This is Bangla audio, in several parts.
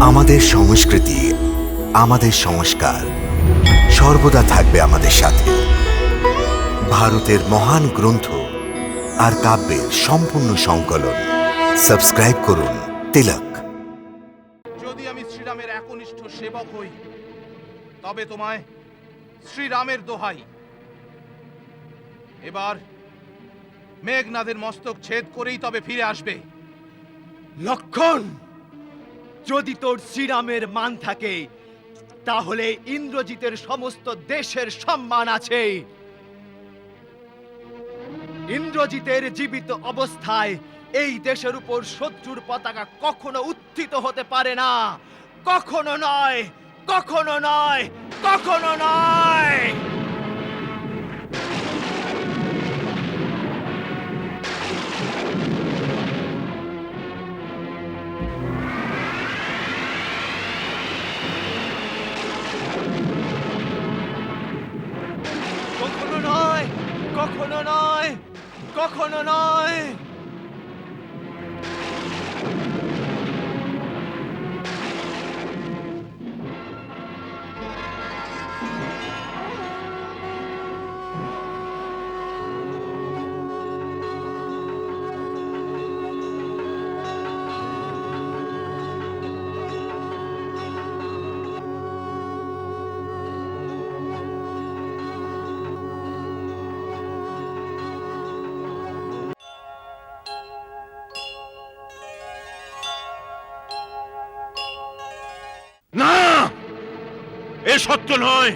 আমাদের সংস্কৃতি, আমাদের সংস্কার সর্বদা থাকবে আমাদের সাথে। ভারতের মহান গ্রন্থ আর কাব্যের সম্পূর্ণ সংকলন। সাবস্ক্রাইব করুন তিলক। যদি আমি শ্রীরামের একনিষ্ঠ সেবক হই, তবে তোমায় শ্রীরামের দোহাই। এবার মেঘনাদের মস্তক ছেদ করেই তবে ফিরে আসবে। লক্ষণ! যদি তোর শ্রীরামের মান থাকে, তাহলে ইন্দ্রজিতের সমস্ত দেশের সম্মান আছে। ইন্দ্রজিতের জীবিত অবস্থায় এই দেশের উপর শত্রুর পতাকা কখনো উত্থিত হতে পারে না। কখনো নয় কখনো নয় কখনো নয়। কখনো নয় কখনো নয়। সত্য নয়।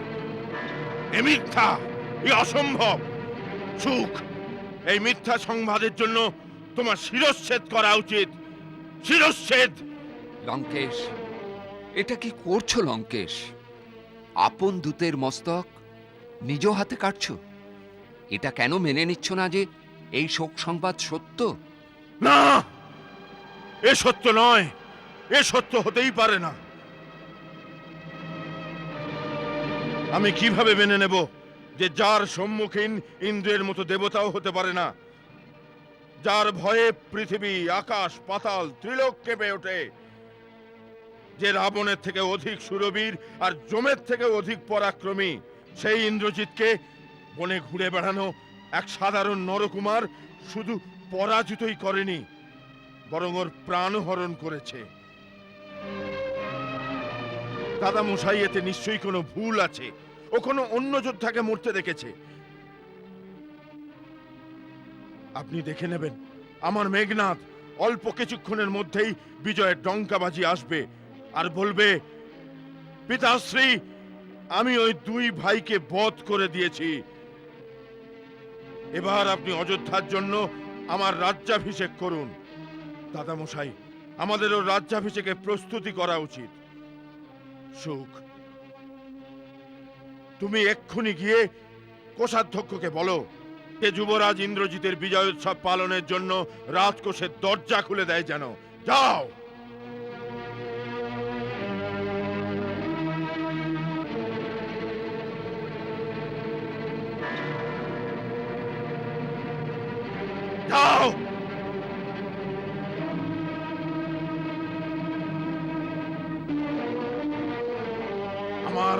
এ মিথ্যা এ অসম্ভব। সুখ এই মিথ্যা সংবাদের জন্য তোমার শিরচ্ছেদ করা উচিত। শিরচ্ছেদ লঙ্কেশ এটা কি করছ লঙ্কেশ? আপন দূতের মস্তক নিজ হাতে কাটছো? এটা কেন মেনে নিচ্ছ না যে এই শোক সংবাদ সত্য? না এ সত্য নয় এ সত্য হতেই পারে না। আমি কীভাবে মেনে নেব যে যার সম্মুখীন ইন্দ্রের মতো দেবতাও হতে পারে না? যার ভয়ে পৃথিবী, আকাশ, পাতাল, ত্রিলোক কেঁপে ওঠে। যে রাবণের থেকে অধিক সুরবীর আর জমের থেকে অধিক পরাক্রমী, সেই ইন্দ্রজিৎকে বনে ঘুরে বেড়ানো এক সাধারণ নরকুমার শুধু পরাজিতই করেনি, বরং ওর প্রাণহরণ করেছে। দাদা মশাই এতে নিশ্চয়ই কোনো ভুল আছে। ও কোনো অন্য যোদ্ধাকে মরতে দেখেছে। আপনি দেখে নেবেন, আমার মেঘনাথ অল্প কিছুক্ষণের মধ্যেই বিজয়ের ডঙ্কাবাজি আসবে আর বলবে, পিতাশ্রী, আমি ওই দুই ভাইকে বধ করে দিয়েছি। এবার আপনি অযোধ্যার জন্য আমার রাজ্যাভিষেক করুন। দাদামশাই, আমাদেরও রাজ্যাভিষেকে প্রস্তুতি করা উচিত। সুখ তুমি এক্ষুনি গিয়ে কোষাধ্যক্ষকে বলো যে যুবরাজ ইন্দ্রজিতের বিজয় উৎসব পালনের জন্য রাজকোষের দরজা খুলে দেয় যেন। যাও! যাও!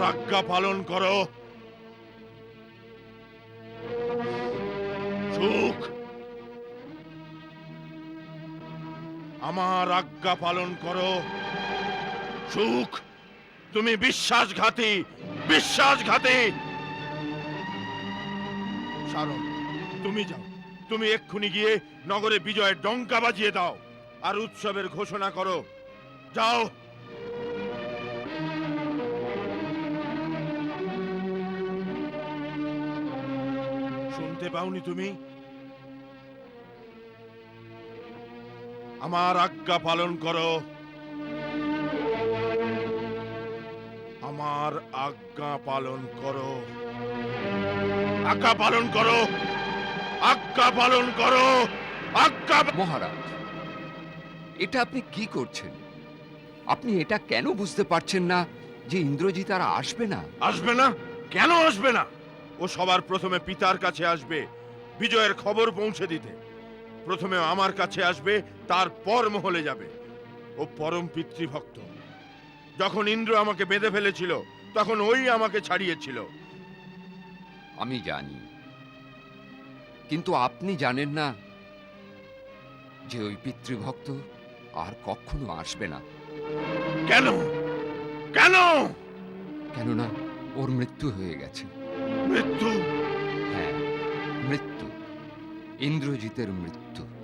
আজ্ঞা পালন করো। সুখ। আমার আজ্ঞা পালন করো। সুখ। তুমি বিশ্বাসঘাতী বিশ্বাসঘাতী। শারদ তুমি যাও। তুমি এক্ষুনি গিয়ে নগরে বিজয়ের ডঙ্কা বাজিয়ে দাও। আর উৎসবের ঘোষণা করো। যাও। শুনতে পাওনি তুমি? আমার আজ্ঞা পালন করো। আমার আজ্ঞা পালন করো। আজ্ঞা পালন করো। আজ্ঞা পালন করো। আজ্ঞা মহারাজ এটা আপনি কি করছেন? আপনি এটা কেন বুঝতে পারছেন না যে ইন্দ্রজিৎ আর আসবে না? আসবে না? কেন আসবে না? ও সবার প্রথমে পিতার কাছে আসবে বিজয়ের খবর পৌঁছে দিতে। প্রথমে আমার কাছে আসবে তারপর মহলে যাবে। ও পরম পিতৃভক্ত। যখন ইন্দ্র আমাকে বেঁধে ফেলেছিল তখন ওই আমাকে ছাড়িয়েছিল। আমি জানি। কিন্তু আপনি জানেন না যে ওই পিতৃভক্ত আর কখনো আসবে না। কেন? কেন? কেননা ওর মৃত্যু হয়ে গেছে। মৃত্যু। হ্যাঁ মৃত্যু। ইন্দ্রজিতের মৃত্যু।